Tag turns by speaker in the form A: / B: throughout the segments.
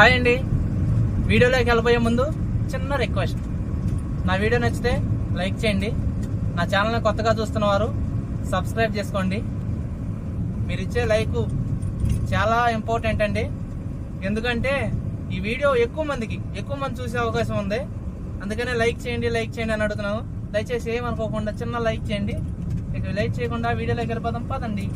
A: Hi అండి. వీడియోలోకి వెళ్ళబోయే ముందు చిన్న రిక్వెస్ట్. నా వీడియో నచ్చితే లైక్ చేయండి. నా ఛానల్ని కొత్తగా చూస్తున్న వారు సబ్స్క్రైబ్ చేసుకోండి. మీరు ఇచ్చే లైక్ చాలా ఇంపార్టెంట్ అండి. ఎందుకంటే ఈ వీడియో ఎక్కువ మందికి ఎక్కువ మంది చూసే అవకాశం ఉంది. అందుకనే లైక్ చేయండి లైక్ చేయండి అని అడుగుతున్నాను. దయచేసి ఏమనుకోకుండా చిన్న లైక్ చేయండి. ఇక లైక్ చేయకుండా వీడియోలోకి వెళ్ళిపోదాం. పదండి.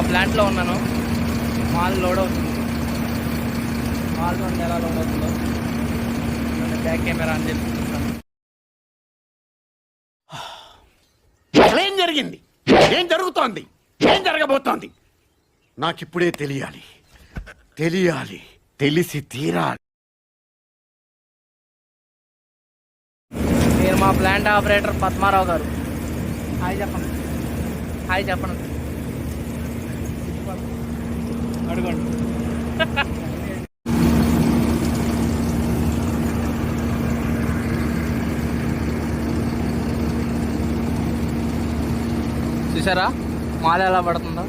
A: మా ప్లాంట్లో ఉన్నాను. మాల్ లోడ్ అవుతుంది. మాల్ నుండి ఎలా లోడ్ అవుతుందో బ్యాక్ కెమెరా అని చెప్పి
B: ఏం జరిగింది? ఏం జరుగుతోంది? ఏం జరగబోతోంది? నాకిప్పుడే తెలియాలి. తెలియాలి. తెలిసి తీరాలి.
A: మీరు మా ప్లాంట్ ఆపరేటర్ పద్మారావు గారు. హాయ్ చెప్పండి. హాయ్ చెప్పండి. అడగండి. చూసారా మాల ఎలా పడుతుందో?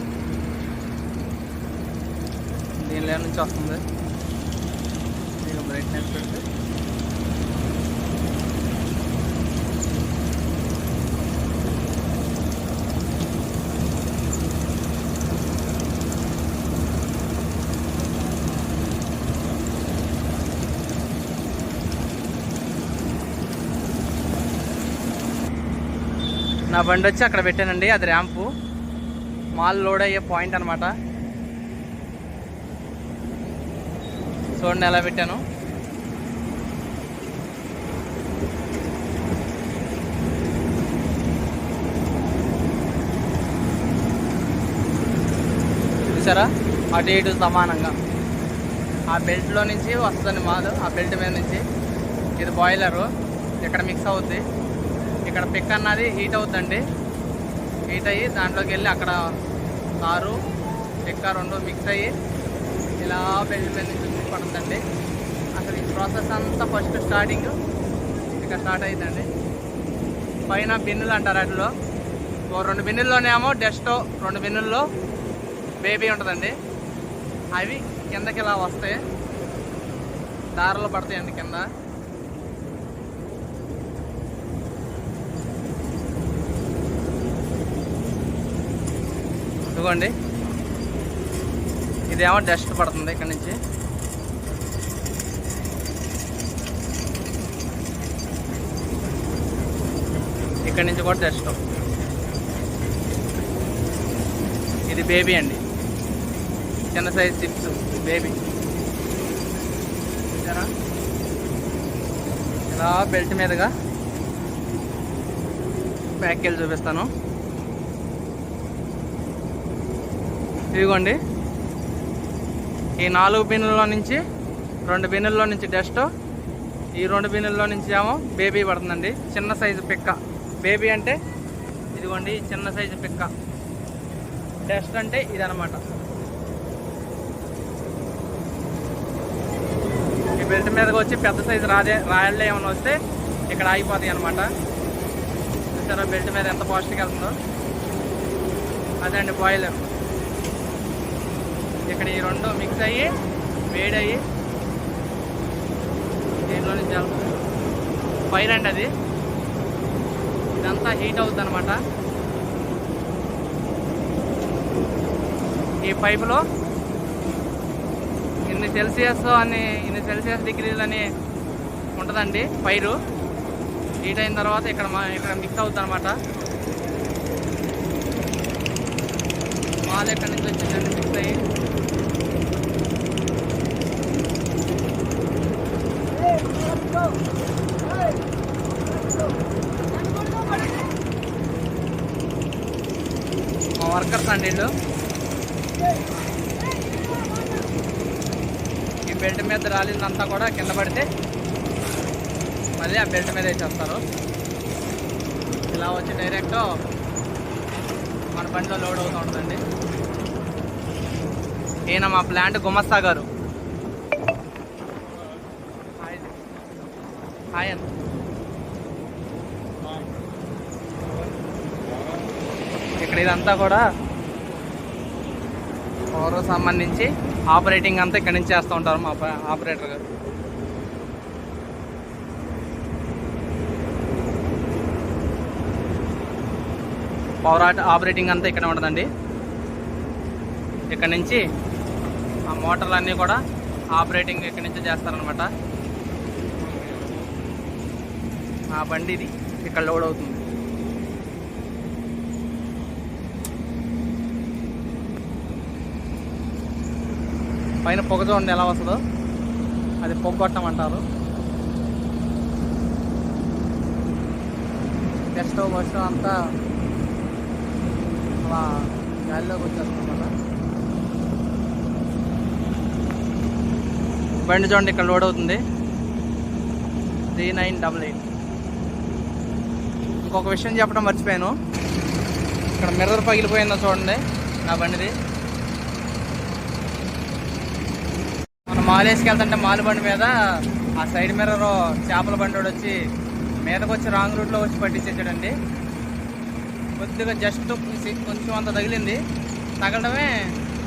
A: దీనిలో నుంచి వస్తుంది. బ్రైట్నెస్ పెడితే నా బండి వచ్చి అక్కడ పెట్టానండి అది ర్యాంపు మాల్ లోడ్ అయ్యే పాయింట్ అనమాట చూడండి ఎలా పెట్టాను. చూసారా? అటు ఇటు సమానంగా. ఆ బెల్ట్లో నుంచి వస్తుంది మాలు ఆ బెల్ట్ మీద నుంచి. ఇది బాయిలరు ఇక్కడ మిక్స్ అవుద్ది? ఇక్కడ పిక్ అన్నది హీట్ అవుతుందండి హీట్ అయ్యి దాంట్లోకి వెళ్ళి అక్కడ కారు పిక్క రెండు మిక్స్ అయ్యి ఇలా బెల్ట్ మీద నుంచి పడుతుందండి అసలు ఈ ప్రాసెస్ అంతా ఫస్ట్ స్టార్టింగ్ ఇక్కడ స్టార్ట్ అవుతుందండి పైన బిన్నులు అంటారు వాటిలో ఓ రెండు బిన్నుల్లోనేమో డెస్టో రెండు బిన్నుల్లో బేబీ ఉంటుందండి. అవి కిందకి ఇలా వస్తాయి. దారాలు పడతాయండి కింద. ఇదిగోండి. ఇదేమో డస్ట్ పడుతుంది ఇక్కడ నుంచి. ఇక్కడ నుంచి కూడా డస్ట్. ఇది బేబీ అండి. చిన్న సైజ్ చిప్స్ బేబీ. చూసారా? ఇలా బెల్ట్ మీదుగా బ్యాక్ వెళ్ళి చూపిస్తాను. ఇదిగోండి. ఈ నాలుగు బిన్నుల్లో నుంచి రెండు బిన్నుల్లో నుంచి డస్ట్ ఈ రెండు బిన్నుల్లో నుంచి ఏమో బేబీ పడుతుందండి. చిన్న సైజు పిక్క. బేబీ అంటే ఇదిగోండి చిన్న సైజు పిక్క. డస్ట్ అంటే ఇదనమాట ఈ బెల్ట్ మీదకి వచ్చి పెద్ద సైజు రాదే రాయల్లో ఏమైనా వస్తే ఇక్కడ ఆగిపోతాయి అనమాట చూసారా బెల్ట్ మీద ఎంత పాజిటివ్గా వెళ్తుందో? అదే అండి బాయిలర్ ఇక్కడ ఈ రెండు మిక్స్ అయ్యి వేడయ్యి. దీంట్లో నుంచి ఫైర్ అండి అది. ఇదంతా హీట్ అవుతుంది అనమాట ఈ పైపులో ఇన్ని సెల్సియస్ అని ఇన్ని సెల్సియస్ డిగ్రీలు అని ఉంటుందండి పైరు. హీట్ అయిన తర్వాత ఇక్కడ మా ఇక్కడ మిక్స్ అవుతుంది అనమాట మాది ఎక్కడి నుంచి వచ్చిందండి మిక్స్ అయ్యి? మా వర్కర్స్ అండి వీళ్ళు. ఈ బెల్ట్ మీద రాలిందంతా కూడా కింద పడితే మళ్ళీ ఆ బెల్ట్ మీద వేసేస్తారు. ఇలా వచ్చి డైరెక్ట్ మన బండిలో లోడ్ అవుతూ ఉంటుందండి. ఈయన మా ప్లాంట్ గుమస్తా గారు హాయ్ హాయ్ అన్న ఇక్కడ ఇదంతా కూడా పవర్ సంబంధించి ఆపరేటింగ్ అంతా ఇక్కడ నుంచి చేస్తూ ఉంటారు మా ఆపరేటర్ గారు. పవర్ ఆపరేటింగ్ అంతా ఇక్కడ ఉండదండి ఇక్కడ నుంచి ఆ మోటార్లు అన్నీ కూడా ఆపరేటింగ్ ఇక్కడ నుంచి చేస్తారనమాట ఆ బండి ఇది ఇక్కడ లోడ్ అవుతుంది. పైన పొగ చూడండి ఎలా వస్తుందో. అది పొగ్గొట్టం అంటారు గెస్ట్ బస్ అంతా అలా గాలిలోకి వచ్చేస్తుందన్నమాట. బండి చూడండి ఇక్కడ లోడ్ అవుతుంది. Three nine double eight. ఇంకొక విషయం చెప్పడం మర్చిపోయాను. ఇక్కడ మిర్రర్ పగిలిపోయిందో చూడండి నా బండిది. మనం మాల్ వేసుకెళ్తుంటే మాల్ బండి మీద ఆ సైడ్ మిర్రర్ చేపల బండి వచ్చి మీదకి వచ్చి రాంగ్ రూట్లో వచ్చి పట్టించేసాడండి. కొద్దిగా జస్ట్ కొంచెం అంత తగిలింది. తగలడమే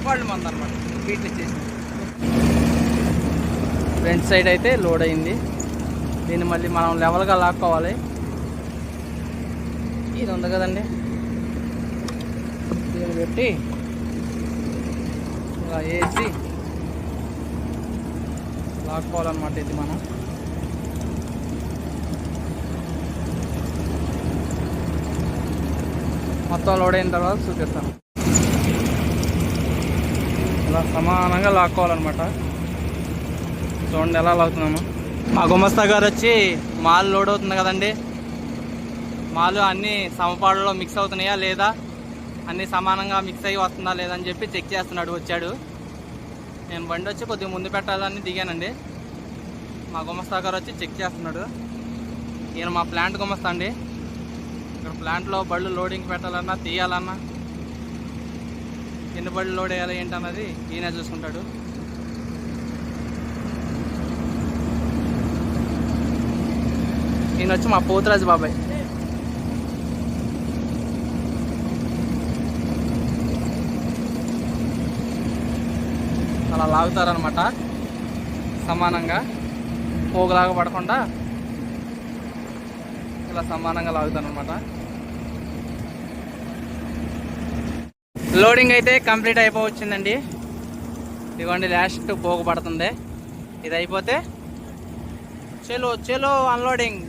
A: వాళ్ళు మంది అనమాట బీట్లు ఇచ్చేసి ఫ్రంట్ సైడ్ అయితే లోడ్ అయింది. దీన్ని మళ్ళీ మనం లెవెల్గా లాక్కోవాలి. ఇది ఉంది కదండి. దీన్ని పెట్టి ఇలా వేసి లాక్కోవాలన్నమాట ఇది మనం. మొత్తం లోడ్ అయిన తర్వాత చూపిస్తాను. ఇలా సమానంగా లాక్కోవాలన్నమాట. చూడండి ఎలా లాగుతున్నాము మా గుమస్తా గారు వచ్చి మాల్ లోడ్ అవుతుంది కదండి. మాలు అన్నీ సమపాడులో మిక్స్ అవుతున్నాయా లేదా? అన్నీ సమానంగా మిక్స్ అయ్యి వస్తుందా లేదా అని చెప్పి చెక్ చేస్తున్నాడు వచ్చాడు. నేను బండి వచ్చి కొద్దిగా ముందు పెట్టాలని దిగానండి. మా గుమస్తా గారు వచ్చి చెక్ చేస్తున్నాడు. ఈయన మా ప్లాంట్ గుమస్తా అండి. ఇక్కడ ప్లాంట్లో బళ్ళు లోడింగ్ పెట్టాలన్నా తీయాలన్నా ఎన్ని బళ్ళు లోడ్ వేయాలి ఏంటన్నది ఈయన చూసుకుంటాడు. ఈయన వచ్చి మా పోతురాజు బాబాయ్. అలా లాగుతారనమాట సమానంగా పోగులాగా పడకుండా ఇలా సమానంగా లాగుతారనమాట లోడింగ్ అయితే కంప్లీట్ అయిపోవచ్చిందండి. ఇదిగోండి లాస్ట్ పోగు పడుతుంది. ఇది అయిపోతే చెలో చెలో అన్లోడింగ్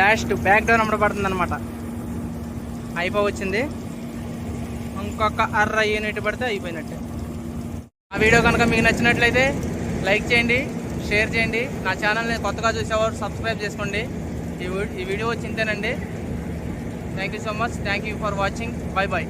A: లాస్ట్ బ్యాక్ డౌన్ అమ్మడబడుతుంది అనమాట అయిపోవచ్చింది. ఒక్కొక్క అర్ర యూనిట్ పడితే అయిపోయినట్టే. ఆ వీడియో కనుక మీకు నచ్చినట్లయితే లైక్ చేయండి షేర్ చేయండి. నా ఛానల్ని కొత్తగా చూసేవారు సబ్స్క్రైబ్ చేసుకోండి. ఈ వీ- ఈ video చింతేనండి thank you so much. Thank you for watching. Bye bye